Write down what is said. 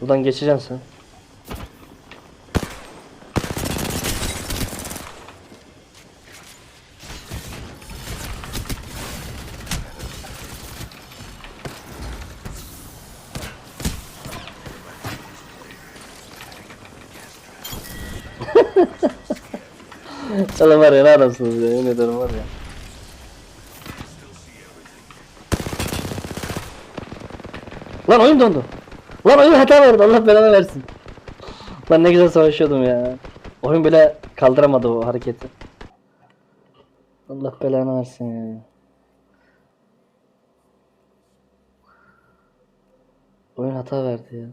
Buradan geçeceksin sen. Sana var ya ne adamsınız ya yemin ederim var ya. Lan oyun dondu. Lan oyun hata verdi Allah belanı versin. Lan ne güzel savaşıyordum ya. Oyun bile kaldıramadı o hareketi. Allah belanı versin ya. Oyun hata verdi ya.